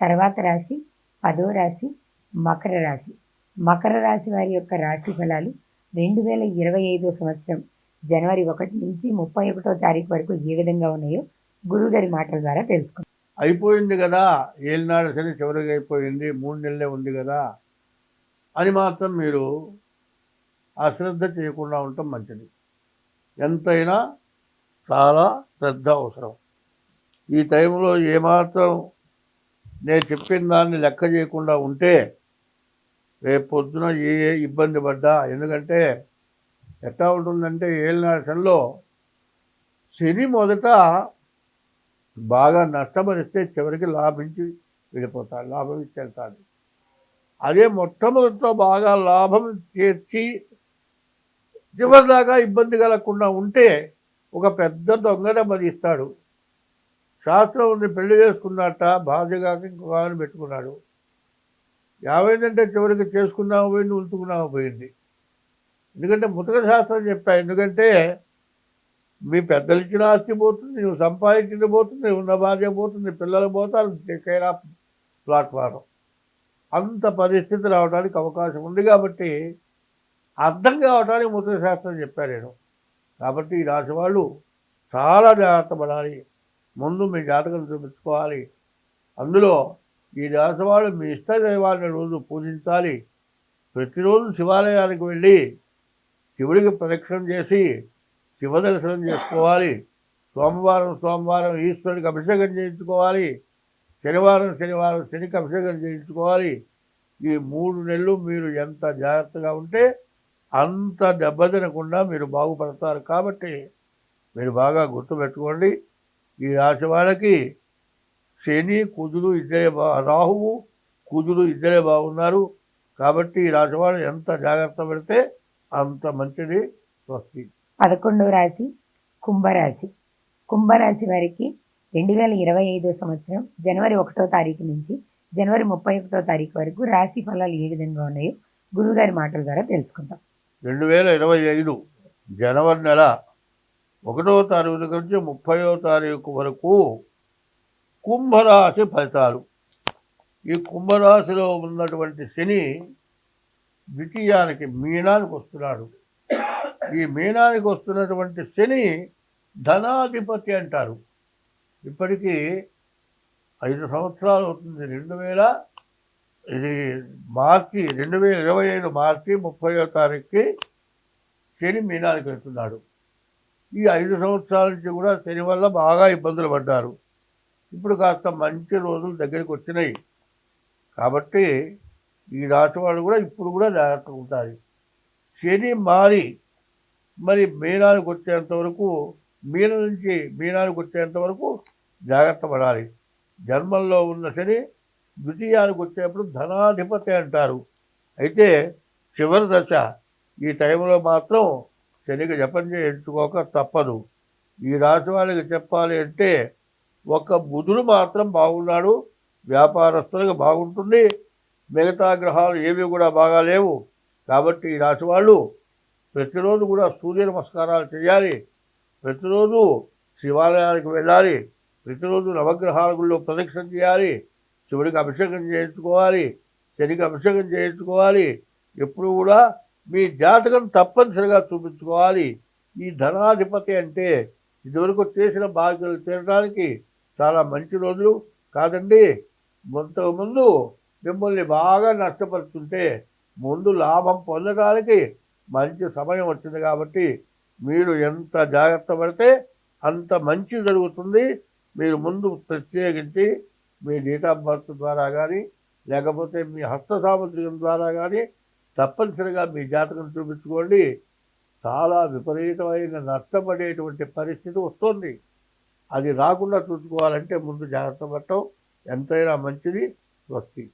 తర్వాత రాశి పదో రాశి మకర రాశి. మకర రాశి వారి యొక్క రాశి ఫలాలు రెండు వేల ఇరవై ఐదో సంవత్సరం జనవరి ఒకటి నుంచి ముప్పై ఒకటో తారీఖు వరకు ఏ విధంగా ఉన్నాయో గురువుగారి మాటల ద్వారా తెలుసుకుందాం. అయిపోయింది కదా ఏలినాడు సరే చివరికి అయిపోయింది మూడు నెలలే ఉంది కదా అని మాత్రం మీరు అశ్రద్ధ చేయకుండా ఉండటం మంచిది. ఎంతైనా చాలా శ్రద్ధ అవసరం. ఈ టైంలో ఏమాత్రం నేను చెప్పిన దాన్ని లెక్క చేయకుండా ఉంటే రేపు పొద్దున ఏ ఏ ఇబ్బంది పడ్డా? ఎందుకంటే ఎట్లా ఉంటుందంటే ఏళ్ళనాశంలో శని మొదట బాగా నష్టపరిస్తే చివరికి లాభించి వెళ్ళిపోతాడు లాభం ఇచ్చి వెళ్తాడు అదే మొట్టమొదటితో బాగా లాభం చేర్చి చివరిదాకా ఇబ్బంది కలగకుండా ఉంటే ఒక పెద్ద దొంగన మరిస్తాడు శాస్త్రం ఉంది పెళ్ళి చేసుకున్నట్ట భార్యగాక ఇంకొక ఆమెను పెట్టుకున్నాడు. యాభైందంటే చివరికి చేసుకున్నాము పోయింది ఉంచుకున్నాము పోయింది. ఎందుకంటే ముతక శాస్త్రం చెప్పా ఎందుకంటే మీ పెద్దలు ఇచ్చిన ఆస్తి పోతుంది నువ్వు సంపాదించింది పోతుంది ఉన్న భార్య పోతుంది పిల్లలు పోతారు కేరా ప్లాట్ఫారం అంత పరిస్థితి రావడానికి అవకాశం ఉంది కాబట్టి అర్థం కావడానికి ముతక శాస్త్రం చెప్పాను నేను. కాబట్టి ఈ రాశి వాళ్ళు చాలా జాగ్రత్త పడాలి. ముందు మీ జాతకం చూపించుకోవాలి. అందులో ఈ రాశి మీ ఇష్ట దైవాన్ని రోజు పూజించాలి. ప్రతిరోజు శివాలయానికి వెళ్ళి శివుడికి ప్రదక్షిణ చేసి శివ దర్శనం చేసుకోవాలి. సోమవారం సోమవారం ఈశ్వరుడికి అభిషేకం చేయించుకోవాలి. శనివారం శనివారం శనికి అభిషేకం చేయించుకోవాలి. ఈ మూడు నెలలు మీరు ఎంత జాగ్రత్తగా ఉంటే అంత దెబ్బతినకుండా మీరు బాగుపడతారు. కాబట్టి మీరు బాగా గుర్తుపెట్టుకోండి. ఈ రాశి వాళ్ళకి శని కుజులు ఇద్దరే బా రాహువు కుజులు ఇద్దరే బాగున్నారు. కాబట్టి ఈ రాశి వాళ్ళు ఎంత జాగ్రత్త పెడితే అంత మంచిది స్వస్తి. పదకొండవ రాశి కుంభరాశి. కుంభరాశి వారికి రెండు వేల ఇరవై ఐదో సంవత్సరం జనవరి ఒకటో తారీఖు నుంచి జనవరి ముప్పై ఒకటో తారీఖు వరకు రాశి ఫలాలు ఏ విధంగా ఉన్నాయో గురువుగారి మాటల ద్వారా తెలుసుకుందాం. రెండు వేల ఇరవై ఐదు జనవరి నెల ఒకటో తారీఖు నుంచి ముప్పయో తారీఖు వరకు కుంభరాశి ఫలితాలు. ఈ కుంభరాశిలో ఉన్నటువంటి శని ద్వితీయానికి మీనానికి వస్తున్నాడు. ఈ మీనానికి వస్తున్నటువంటి శని ధనాధిపతి అంటారు. ఇప్పటికీ ఐదు సంవత్సరాలు అవుతుంది. రెండు వేల ఇది మార్చి రెండు వేల ఇరవై ఐదు మార్చి ముప్పయో తారీఖుకి శని మీనానికి వెళ్తున్నాడు. ఈ ఐదు సంవత్సరాల నుంచి కూడా శని వల్ల బాగా ఇబ్బందులు పడ్డారు. ఇప్పుడు కాస్త మంచి రోజులు దగ్గరికి వచ్చినాయి. కాబట్టి ఈ రాశి వాళ్ళు కూడా ఇప్పుడు కూడా జాగ్రత్తగా ఉంటారు. శని మారి మరి మీనానికి వచ్చేంత వరకు మీన నుంచి మీనానికి వచ్చేంత వరకు జాగ్రత్త పడాలి. జన్మల్లో ఉన్న శని ద్వితీయానికి వచ్చేప్పుడు ధనాధిపతి అంటారు. అయితే చివరి దశ ఈ టైంలో మాత్రం శనిక జపం చేయించుకోక తప్పదు. ఈ రాశి వాళ్ళకి చెప్పాలి అంటే ఒక బుధుడు మాత్రం బాగున్నాడు వ్యాపారస్తులకు బాగుంటుంది మిగతా గ్రహాలు ఏవి కూడా బాగాలేవు. కాబట్టి ఈ రాశి వాళ్ళు ప్రతిరోజు కూడా సూర్య నమస్కారాలు చేయాలి. ప్రతిరోజు శివాలయానికి వెళ్ళాలి. ప్రతిరోజు నవగ్రహాల గుళ్ళో ప్రదక్షిణ చేయాలి. శివుడికి అభిషేకం చేయించుకోవాలి. శనికి అభిషేకం చేయించుకోవాలి. ఎప్పుడు కూడా మీ జాతకం తప్పనిసరిగా చూపించుకోవాలి. ఈ ధనాధిపతి అంటే ఇదివరకు చేసిన బాధ్యతలు తీరడానికి చాలా మంచి రోజులు కాదండి. ముందు మిమ్మల్ని బాగా నష్టపరుస్తుంటే ముందు లాభం పొందడానికి మంచి సమయం వచ్చింది కాబట్టి మీరు ఎంత జాగ్రత్త పడితే అంత మంచి జరుగుతుంది. మీరు ముందు ప్రత్యేకించి మీ డేట్ ఆఫ్ బర్త్ ద్వారా కానీ లేకపోతే మీ హస్త సాముద్రికం ద్వారా కానీ తప్పనిసరిగా మీ జాతకం చూపించుకోండి. చాలా విపరీతమైన నష్టపడేటువంటి పరిస్థితి వస్తుంది. అది రాకుండా చూసుకోవాలంటే ముందు జాగ్రత్త పడటం ఎంతైనా మంచిది. స్వస్తి.